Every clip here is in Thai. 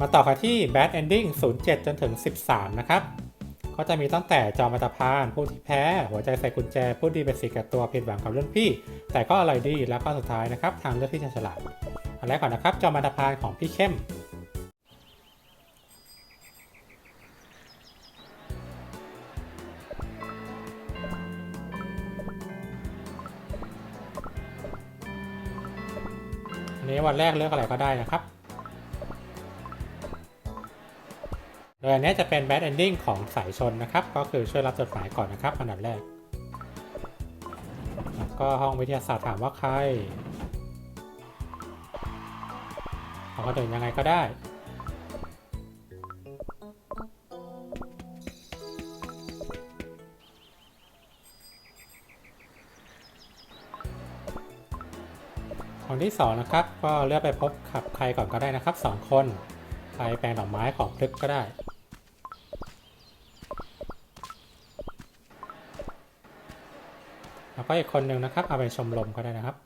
มาต่อกันที่ Bad Ending 07 จนถึง 13 นะครับ ก็จะมีตั้งแต่จอมอันตพาน ผู้ที่แพ้ หัวใจใส่กุญแจ ผู้ดีเป็นสีกับตัวผิดหวังกับรุ่นพี่ แต่ก็อร่อยดี แล้วก็สุดท้ายนะครับ ทางเลือกที่จะฉลาดอันแรกก่อนนะครับ จอมอันตพานของพี่เข้มอันนี้วันแรกเลือกอะไรก็ได้นะครับ อันนี้จะเป็น bad ending ของสายชนนะครับ ก็คือช่วยรับจดหมายก่อนนะครับอันดับแรก แล้วก็ห้องวิทยาศาสตร์ถามว่าใครเขาก็เดินยังไงก็ได้ คนที่สองนะครับ ก็เลือกไปพบขับใครก่อนก็ได้นะครับสองคนไปแปลงดอกไม้ของพลึกก็ได้ ก็อีกคนหนึ่งนะครับ เอาไปชมรมก็ได้นะครับ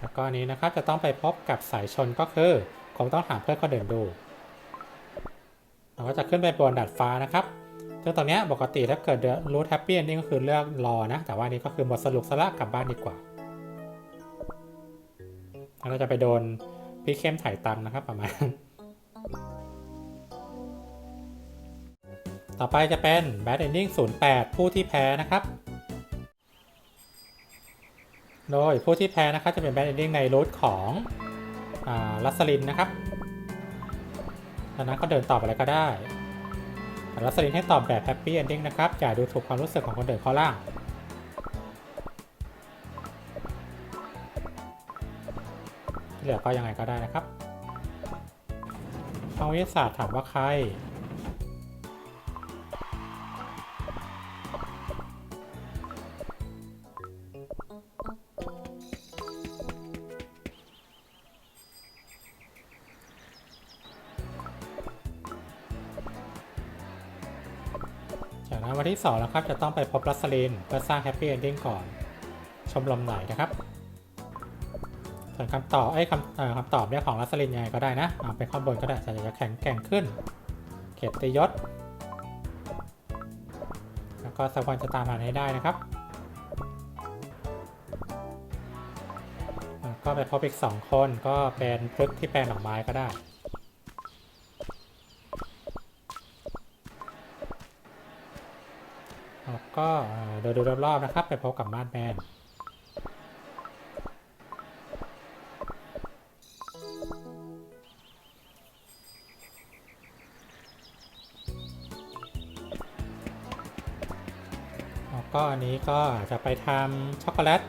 แล้วก็อันนี้นะครับจะต้องไปพบกับสายชนก็คือคงต้องถามเพื่อนคนอื่นดู เราก็จะขึ้นไปบนดาดฟ้านะครับซึ่งตอนนี้ปกติถ้าเกิดรู้แฮปปี้นดิ้งก็คือเลือกรอนะ แต่ว่านนี้ก็คือหมดสรุปสละกลับบ้านดีกว่า แล้วก็จะไปโดนพี่เข้มถ่ายตังค์นะครับประมาณ ต่อไปจะเป็น Bad Ending 08 ผู้ที่แพ้นะครับ โดยผู้ที่แพ้นะครับจะเป็น Bad Ending ในรูทของอาลัสลินนะครับดังนั้นก็เดินตอบอะไรก็ได้ลัสลินให้ตอบแบบ Happy Ending นะครับอย่าดูถูกความรู้สึกของคนเดินข้อล่าง ที่เหลือก็ยังไงก็ได้นะครับห้องวิทยาศาสตร์ถามว่าใคร จากนั้นวันที่2นะครับ จะต้องไปพบรัสลินเพื่อสร้างแฮปปี้เอนดิ้งก่อน ชมรมไหนนะครับ ส่วนคำตอบไอ้คำคำตอบเนี่ยของรัสลินยังไงก็ได้นะเอาไปข้างบนก็ได้จะจะแข็งแกร่งขึ้น เกียรติยศ แล้วก็สักวันจะตามหาให้ได้นะครับแล้วก็ไปพบอีก2คนก็เป็นพฤกที่แปลงดอกไม้ก็ได้แล้วก็เอ่อเดินดูรอบๆนะครับ ไปพบกับมาดแมน ก็อันนี้ก็จะไปทำช็อกโกแลต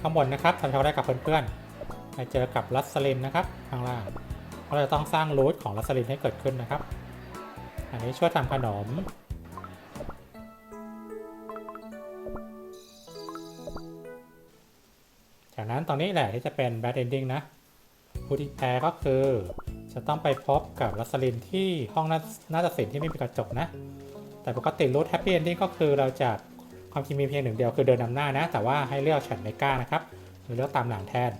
ข้างบนนะครับทำช็อกโกแลตกับเพื่อนๆไปเจอกับลัสลินนะครับข้างล่างเราจะต้องสร้างรูทของลัสลินให้เกิดขึ้นนะครับ อันนี้ช่วยทำขนมจากนั้นตอนนี้แหละที่จะเป็น bad ending นะผู้ที่แพ้ก็คือ จะต้องไปพบกับลัสลินที่ห้องน่าฏศิลป์ที่ไม่มีกระจกนะ แต่ปกติรูท happy ending ก็คือเราจะ ความจริงมีเพียงหนึ่งเดียวคือเดินนำหน้านะ แต่ว่าให้เลือกฉันไม่กล้านะครับ หรือเลือกตามหลังแทน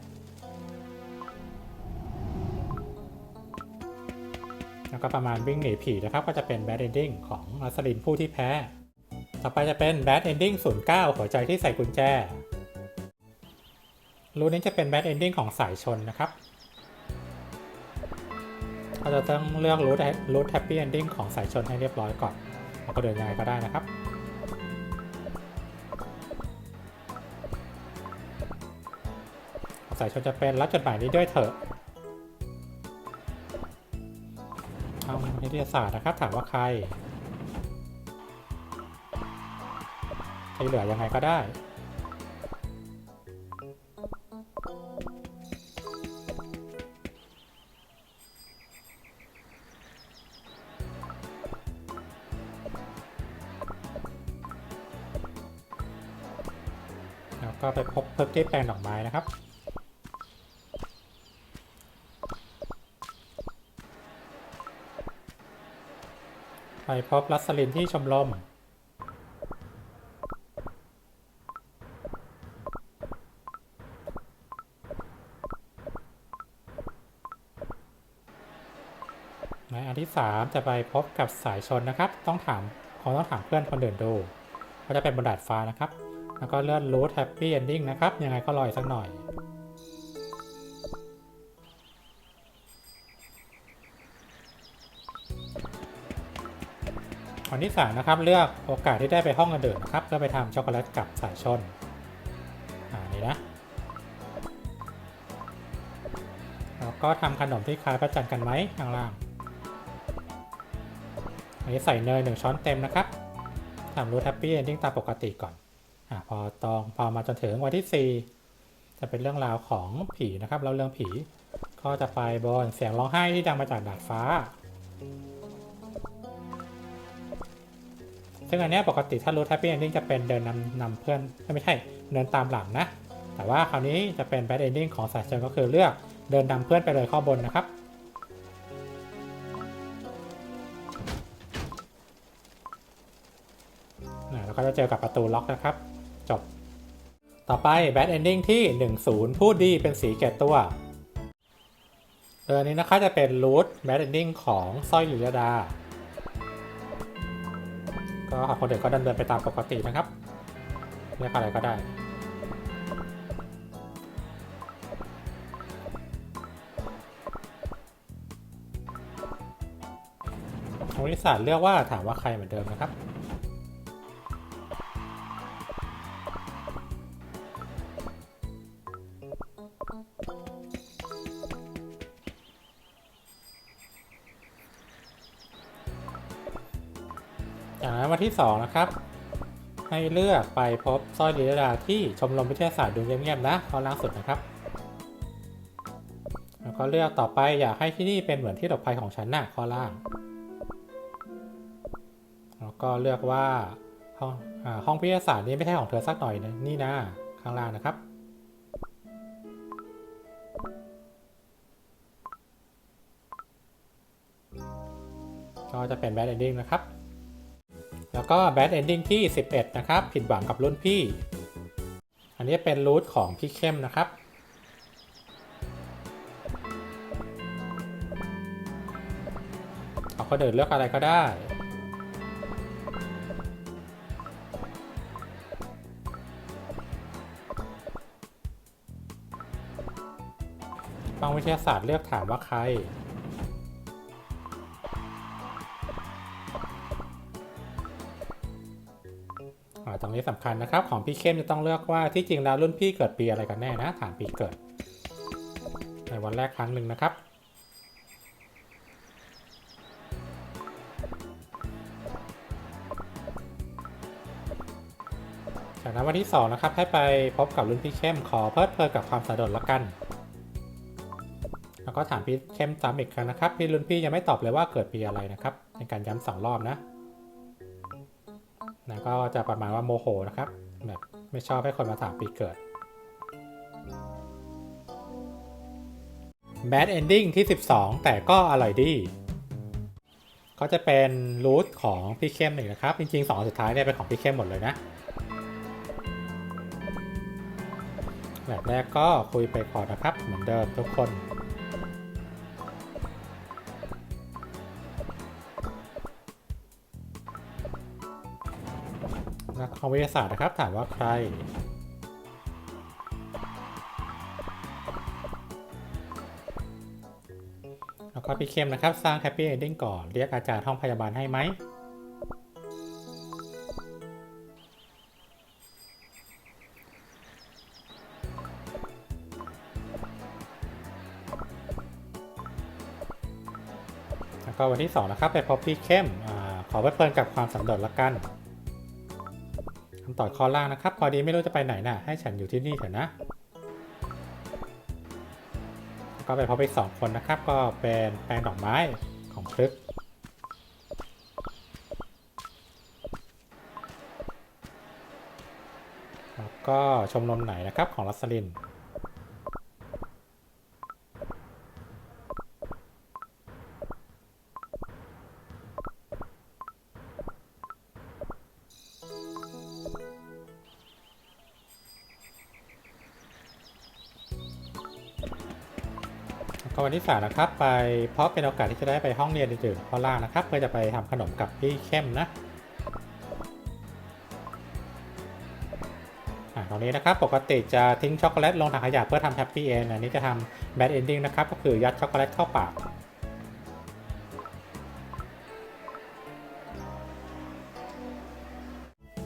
แล้วก็ประมาณวิ่งหนีผีนะครับ ก็จะเป็น bad ending ของลัสลินผู้ที่แพ้ ต่อไปจะเป็น bad ending 09หัวใจที่ใส่กุญแจ รูทนี้จะเป็น bad ending ของสายชนนะครับเราจะต้องเลือกรูทรูท happy ending ของสายชนให้เรียบร้อยก่อนแล้วก็เดินยังไงก็ได้นะครับ สายชนจะเป็นรับจดหมายนี้ด้วยเถอะห้องนิติศาสตร์นะครับ ถามว่าใครที่เหลือยังไงก็ได้ แล้วก็ไปพบเพิร์กที่แปลงดอกไม้นะครับ ไปพบรัสลินที่ชมรมในอันที่ 3 จะไปพบกับสายชนนะครับ ต้องถามขอต้องถามเพื่อนคนเดินดูก็จะเป็นบนดาดฟ้านะครับ แล้วก็เลื่อนรูทแฮปปี้เอนดิ้งนะครับ ยังไงก็รออีกสักหน่อย วันที่สามนะครับเลือกโอกาสที่ได้ไปห้องอื่นๆนะครับเพื่อไปทำช็อกโกแลตกับสายชนอ่านี่นะแล้วก็ทำขนมที่คล้ายพระจันทร์กันไหมข้างล่างอันนี้ใส่เนยหนึ่งช้อนเต็มนะครับทำรูทแฮปปี้เอนดิ้งตามปกติก่อนอ่าพอตองพอมาจนถึงวันที่ 4 จะเป็นเรื่องราวของผีนะครับแล้วเรื่องผี ก็จะไปบนเสียงร้องไห้ที่ดังมาจากดาดฟ้า ซึ่งอันนี้ปกติถ้ารูทแฮปปี้เอนดิ้งจะเป็นเดินนำนำเพื่อนไม่ใช่เดินตามหลังนะ แต่ว่าคราวนี้จะเป็นแบดเอนดิ้งของสายเชิญก็คือเลือกเดินนำเพื่อนไปเลยข้อบนนะครับแล้วก็จะเจอกับประตูล็อกนะครับ จบ ต่อไป Bad Ending ที่ 10 พูดดีเป็นสีแก่ตัวเอออนนี้นะคะจะเป็น Root Bad Ending ของสร้อยลิลดา ก็คนเดินก็ดำเนินไปตามปกตินะครับเรียกอะไรก็ได้ของวิทยาศาสตร์เลือกว่าถามว่าใครเหมือนเดิมนะครับ จากนั้นวันที่ 2 นะครับ ให้เลือกไปพบสร้อยลีลาดาที่ชมรมวิทยาศาสตร์ดูเงียบๆนะข้อล่างสุดนะครับ แล้วก็เลือกต่อไปอยากให้ที่นี่เป็นเหมือนที่หลบภัยของฉันนะข้อล่าง แล้วก็เลือกว่าห้องอห้องวิทยาศาสตร์นี้ไม่ใช่ของเธอสักหน่อยนะนี่นะข้างล่างนะครับก็จะเป็น bad ending นะครับ แล้วก็ bad ending ที่ 11 นะครับ ผิดหวังกับรุ่นพี่ อันนี้เป็นรูทของพี่เข้มนะครับ เอาก็เดินเลือกอะไรก็ได้ฟังวิทยาศาสตร์เลือกถามว่าใคร ตรงนี้สำคัญนะครับ ของพี่เข้มจะต้องเลือกว่าที่จริงแล้วรุ่นพี่เกิดปีอะไรกันแน่นะถามปีเกิด ในวันแรกครั้งหนึ่งนะครับจากนั้นวันที่ 2 นะครับ ให้ไปพบกับรุ่นพี่เข้มขอเพลิดเพลินกับความสะดดละกัน แล้วก็ถามพี่เข้มซ้ำอีกครั้งนะครับ พี่รุ่นพี่ยังไม่ตอบเลยว่าเกิดปีอะไรนะครับ ในการย้ำสองรอบนะ ก็จะประมาณว่าโมโหนะครับ แบบไม่ชอบให้คนมาถามปีเกิด Bad Ending ที่ 12 แต่ก็อร่อยดี ก็จะเป็นรูทของพี่เข้มอีกนะครับ จริงๆ 2 สุดท้ายเนี่ยเป็นของพี่เข้มหมดเลยนะ แบบแรกก็คุยไปก่อนนะครับ เหมือนเดิมทุกคน ของวิทยาศาสตร์นะครับ ถามว่าใคร แล้วก็พี่เข้มนะครับ สร้าง Happy Ending ก่อน เรียกอาจารย์ห้องพยาบาลให้ไหมแล้วก็วันที่2นะครับไปพบพี่เข้มอขอเพลิดเพลินกับความสันโดษละกัน คำตอบข้อล่างนะครับ พอดีไม่รู้จะไปไหนน่ะ ให้ฉันอยู่ที่นี่เถอะนะ ก็ไปพบอีกสองคนนะครับ ก็เป็นแปลงดอกไม้ของพลึกแล้วก็ชมรมไหนนะครับของรัสลิน วันที่สามนะครับ ไปเพราะเป็นโอกาสที่จะได้ไปห้องเรียนอื่นๆข้างล่างนะครับ เพื่อจะไปทำขนมกับพี่เข้มนะอะตรงนี้นะครับ ปกติจะทิ้งช็อกโกแลตลงถังขยะเพื่อทำแฮปปี้เอนอันนี้จะทำแบดเอนดิ้งนะครับ ก็คือยัดช็อกโกแลตเข้าปาก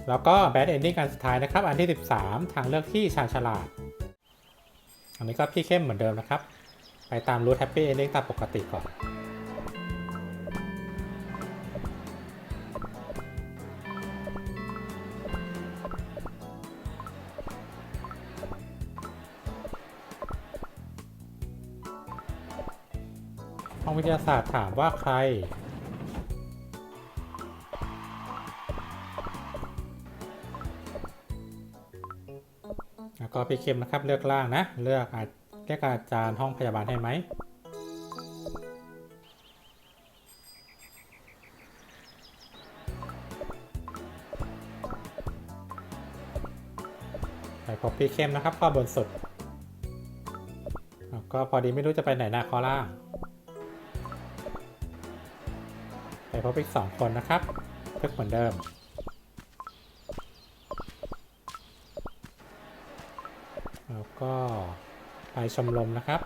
แล้วก็แบดเอนดิ้งกันสุดท้ายนะครับ อันที่ 13 ทางเลือกที่ชาญฉลาด อันนี้ก็พี่เข้มเหมือนเดิมนะครับ ไปตามรูทแฮปปี้เอนดิ้งตามปกติก่อน ห้องวิทยาศาสตร์ถามว่าใครแล้วก็พี่เข้มนะครับเลือกล่างนะ เลือกอาเรียกอาจารย์ห้องพยาบาลให้ไหม ไปพบพี่เข้มนะครับข้อบนสุดแล้วก็พอดีไม่รู้จะไปไหนหน้าข้อล่าง ไปพบอีกสองคนนะครับเลือกเหมือนเดิมแล้วก็ ไปชมรมนะครับ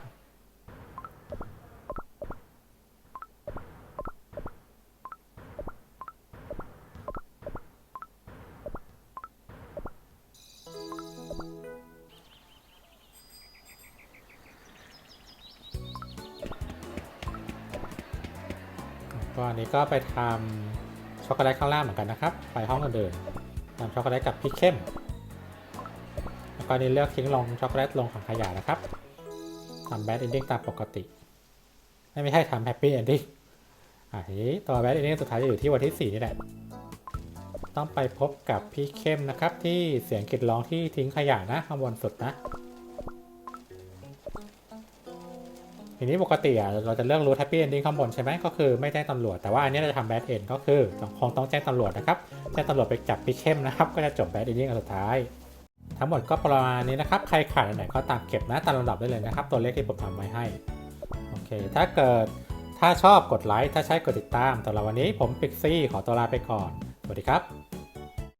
ก็อันนี้ก็ไปทำช็อกโกแลตข้างล่างเหมือนกันนะครับ ไปห้องอื่นๆทำช็อกโกแลตกับพี่เข้ม ก็นี่เลือกทิ้งลงช็อกโกแลตลงถังขยะนะครับทำแบดเอนดิ้งตามปกติ ไม่ใช่ทำแฮปปี้เอนดิ้งอ่าทีนี้ตัวแบดเอนดิ้งสุดท้ายจะอยู่ที่วันที่ 4 นี่แหละ ต้องไปพบกับพี่เข้มนะครับ ที่เสียงกรีดร้องที่ทิ้งขยะนะข้างบนสุดนะ ทีนี้ปกติอะเราจะเลือกรูทแฮปปี้เอนดิ้งข้างบนใช่ไหมก็คือไม่แจ้งตำรวจแต่ว่าอันนี้เราจะทำแบดเอนก็คือคงต้องแจ้งตำรวจนะครับแจ้งตำรวจไปจับพี่เข้มนะครับ ก็จะจบแบดเอนดิ้งสุดท้าย ทั้งหมดก็ประมาณนี้นะครับ ใครขาดอันไหนก็ตามเก็บนะตามลำดับได้เลยนะครับ ตัวเลขที่ผมทำไว้ให้ โอเค ถ้าเกิดถ้าชอบกดไลค์ ถ้าใช่กดติดตามสำหรับวันนี้ผมปิกซี่ขอตัวลาไปก่อน สวัสดีครับ